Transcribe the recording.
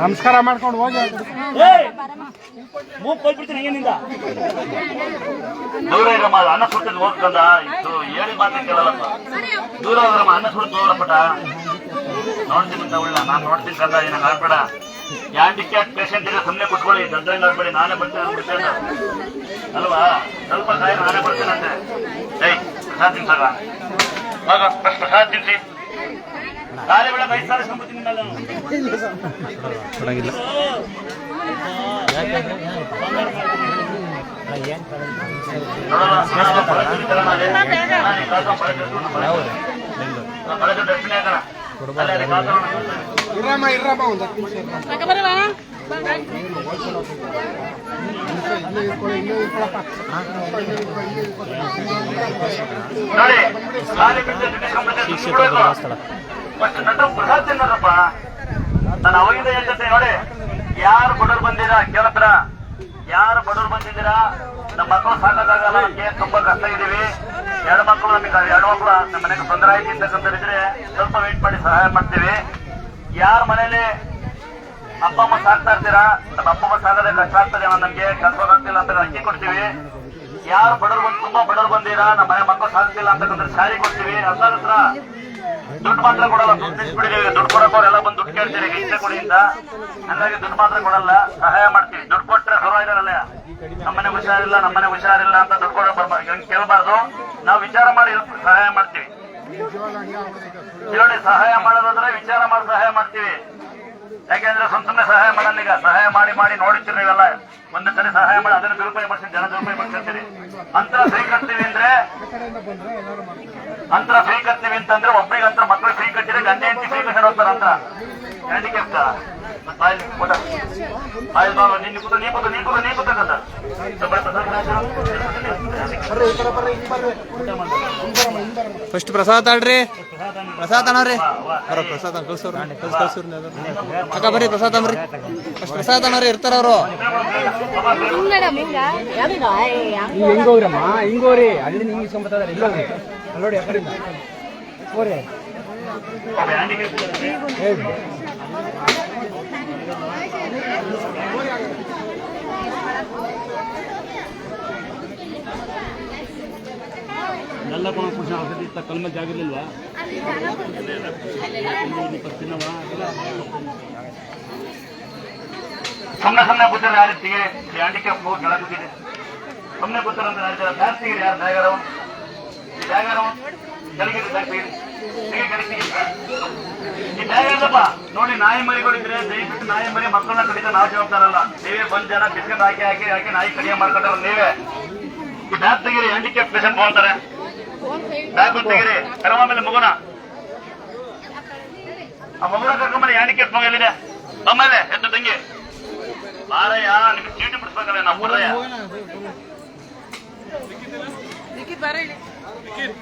ನಮಸ್ಕಾರ ಮಾಡ್ಕೊಂಡು ಹೋಗಿ. ಮೂಗ್ ಕೊಯ್ಬಿಡ್ತೀನಿ ಏನಿಂದ ದೂರ ಇರಮ್ಮ ಅನ್ನ ಸುಟ್ಟಿದ್ ಹೋಗ್ತಂದ ಇದು ಹೇಳಿ ಮಾತ್ರ ಕೇಳಲ್ಲಪ್ಪ. ದೂರ ಹೋದ್ರಮ್ಮ ಅನ್ನ ಸುಡ್ತು ಹೋಗ್ರಪ್ಪಟ ನೋಡ್ತೀನಿ ಅಂತ ಉಳ್ಳ ನಾನ್ ನೋಡ್ತೀನಿ ಕಂದ ಏನಾಗ ಆಗ್ಬೇಡ. ಹ್ಯಾಂಡಿಕ್ಯಾಪ್ ಪೇಷಂಟ್ ಇದೆ ಸುಮ್ಮನೆ ಕುತ್ಕೊಳ್ಳಿ ದೊಡ್ಡ ಆಗ್ಬೇಡಿ ನಾನೇ ಬರ್ತೀನಿ ಅಲ್ವಾ? ಸ್ವಲ್ಪ ಸಾಯ ನಾನೇ ಬರ್ತೀನಂತೆ ಏಯ್ ಪ್ರಸಾದ್ ಹೋಗ ಪ್ರಸಾದ್ ತಿನ್ಸಿ ಕಾಲಿ ಬೆಳಗ್ಗೆ ಐದು ಸಾವಿರ ಇಸ್ಕೊಂಡ್ಬಿಡ್ತೀನಿ ನಿಮ್ಮಲ್ಲಿ ಇರ್ರಮ್ಮ ಇರ್ರಮ್ಮ ಒಂದು ಹತ್ತು ನಿಮಿಷ ಬಿಟ್ಟು ಫಸ್ಟ್ ನಟ ನಾನು ಅವಾಗಿಂದ ಹೇಳ್ತೇನೆ ನೋಡಿ ಯಾರು ಬಡವ್ರು ಬಂದಿರಾ ಕೇಳತ್ರ ಯಾರು ಬಡವ್ರು ಬಂದಿದ್ದೀರಾ ನಮ್ಮ ಮಕ್ಕಳು ಸಾಕಾಗಲ್ಲ ನಮ್ಗೆ ತುಂಬಾ ಕಷ್ಟ ಇದೀವಿ ಎರಡು ಮಕ್ಕಳು ನಮಗೆ ಎರಡು ಮಕ್ಕಳು ನಮ್ಮ ಮನೆಗೆ ತೊಂದರೆ ಆಯ್ತು ಅಂತಕ್ಕಂಥದ್ದಿದ್ರೆ ಸ್ವಲ್ಪ ವೇಟ್ ಮಾಡಿ ಸಹಾಯ ಮಾಡ್ತೀವಿ ಯಾರ ಮನೇಲಿ ಅಪ್ಪ ಅಮ್ಮ ಸಾಕ್ತಾ ಇರ್ತೀರಾ? ನಮ್ಮ ಅಪ್ಪ ಅಮ್ಮ ಸಾಕೋದೇ ಕಷ್ಟ ಆಗ್ತದೆ ನಮ್ಗೆ. ಕೆಲಸ ಆಗ್ತಿಲ್ಲ ಅಂತ ಅಕ್ಕಿ ಕೊಡ್ತೀವಿ. ಯಾರು ಬಡವರು ಬಂದು ತುಂಬಾ ಬಡವ್ರು ಬಂದಿರಾ? ನಮ್ಮ ಮನೆ ಮಕ್ಕಳು ಸಾಕ್ತಿಲ್ಲ ಅಂತಕ್ಕಂದ್ರೆ ಸಾರಿ ಕೊಡ್ತೀವಿ. ಎಲ್ಲರ ಹತ್ರ ದುಡ್ಡು ಮಾತ್ರ ಕೊಡಲ್ಲ ದುಡ್ಡು ನಿಂತ್ಬಿಟ್ಟಿದೀವಿ ದುಡ್ಡು ಕೊಡಕ್ಕೆ ಅವರೆಲ್ಲ ಬಂದು ದುಡ್ಡು ಕೇಳ್ತೀರಿ ಇಷ್ಟೇ ಕೊಡಿ ಅಂತ. ಹಂಗಾಗಿ ದುಡ್ಡು ಮಾತ್ರ ಕೊಡಲ್ಲ ಸಹಾಯ ಮಾಡ್ತೀವಿ. ದುಡ್ಡು ಕೊಟ್ರೆ ಪರವಾಗಿರಲ್ಲ ನಮ್ಮನೆ ಹುಷಾರಿಲ್ಲ ನಮ್ಮನೆ ಹುಷಾರಿಲ್ಲ ಅಂತ ದುಡ್ಡು ಕೊಡೋ ಬರ್ಬಾರ್ದು. ಹಂಗೆ ಕೇಳಬಾರ್ದು. ನಾವು ವಿಚಾರ ಮಾಡಿ ಸಹಾಯ ಮಾಡ್ತೀವಿ. ಹೇಳಿ ಸಹಾಯ ಮಾಡೋದಾದ್ರೆ ವಿಚಾರ ಮಾಡಿ ಸಹಾಯ ಮಾಡ್ತೀವಿ. ಯಾಕೆಂದ್ರೆ ಸುಮ್ಮನೆ ಸಹಾಯ ಮಾಡಲ್ಲ ಈಗ. ಸಹಾಯ ಮಾಡಿ ಮಾಡಿ ನೋಡಿರ್ತೀರಿ ನೀವೆಲ್ಲ. ಒಂದೇ ಸರಿ ಸಹಾಯ ಮಾಡಿ ಅದನ್ನ ದುರುಪಯೋಗ ಮಾಡ್ತೀನಿ ಜನ ದುರುಪಯೋಗ ಮಾಡ್ತಿರ್ತೀರಿ ಅಂತರ. ಫ್ರೀ ಕಟ್ತೀವಿ ಅಂದ್ರೆ, ಅಂತರ ಫ್ರೀ ಕಟ್ತೀವಿ ಅಂತಂದ್ರೆ ಒಬ್ಬರಿಗೆ ಅಂತರ ಮಕ್ಕಳು ಫ್ರೀ ಕಟ್ಟಿದ್ರೆ ಗಂಡ ಹೆಂಡತಿ ಫ್ರೀ ಕಟ್ಟಿ ಹೋಗ್ತಾರ ಅಂತ? ಹ್ಯಾಂಡಿಕ್ಯಾಪ್ಟ ಆಯ್ತು ನಿನ್ನ ಕೂತು, ನೀ ಕೂತು ನೀ ಕೂತು, ನೀ ಬರ್ರಿ ಈ ಕಡೆ ಬರ್ರಿ ಇಲ್ಲಿ ಬರ್ರಿ ಹಿಂಬರಮ್ಮ ಹಿಂಬರಮ್ಮ ಫಸ್ಟ್ ಪ್ರಸಾದ ತಾಳ್ರಿ ಪ್ರಸಾದ ಅಣ್ಣವ್ರಿ ಬರೋ ಪ್ರಸಾದ್ ಕಳ್ಸೋರು ಕಳ್ಸ್ ಕಳ್ಸೋರು ಅಕ್ಕ ಬರ್ರಿ ಪ್ರಸಾದ್ ಅಮ್ರಿ ಫಸ್ಟ್ ಪ್ರಸಾದ್ ಅಣ್ಣವ್ರಿ ಇರ್ತಾರ ಅವರು. ಹಿಂಗೋಗ್ರಮ್ಮ ಹಿಂಗೋರಿ ಅಲ್ಲಿ ಹಿಂಗ್ ಇಸ್ಕೊಂಬತ್ತದ ಹಿಂಗೋಗ್ರಿ ನೋಡಿ ಆ ಕಡೆಯಿಂದ ಹೋರಿ ಹೇಳಿ ಎಲ್ಲ ಪುರುಷ ಆಗ್ತದೆ ಇತ್ತ, ಕಲ್ಮ ಸುಮ್ಮನೆ ಸುಮ್ಮನೆ ಕೂತಾರೆ ಯಾರು ಹ್ಯಾಂಡಿಕ್ಯಾಪ್ ಹೋಗಿ ಕೆಳಗುತ್ತಿದೆ ಸಣ್ಣ ಕೂತಾರೆ ಅಂತ ಹೇಳ್ತಾರೆ ಜಾಸ್ತಿ ಯಾರು? ಜಾಗರವ್ ಜಾಗರವ್ ನೋಡಿ ನಾಯಿ ಮರಿಗಳಿದ್ರೆ ದಯವಿಟ್ಟು ನಾಯಿ ಮರಿ ಮಕ್ಕಳನ್ನ ಕಡಿತ ನಾವು ಜವಾಬ್ದಾರಲ್ಲ ನೀವೇ ಬಂದ್ ಜನ ಬಿಸ್ಕೆಟ್ ಹಾಕಿ ಹಾಕಿ ಹಾಕಿ ನಾಯಿ ಕಡಿಯ ಮಾಡ್ಕೊಂಡ್ರೆ ನೀವೇ. ಈ ಬ್ಯಾಗ್ ಹ್ಯಾಂಡಿಕ್ಯಾಪ್ ಪೇಷಂಟ್ ಹೋಗ್ತಾರೆ ಬ್ಯಾಗ್ ತೆಗೀರಿ. ಕರವ ಮೇಲೆ ಮಗುನ. ಆ ಮಗುನ ಕರ್ಕೊಂಬರಿ ಯಾಣಿಕೆ ಮಗ ಎಲ್ಲಿದೆ ಆಮೇಲೆ ಎದ್ದು ತಂಗಿ. ಬಾರಯ್ಯ ನಿಮ್ಗೆ ಚೀಟಿ ಬಿಡಿಸ್ಬೇಕಲ್ಲ ನಾವು ಬರಯ್ಯ. ಇಲ್ಲಿ.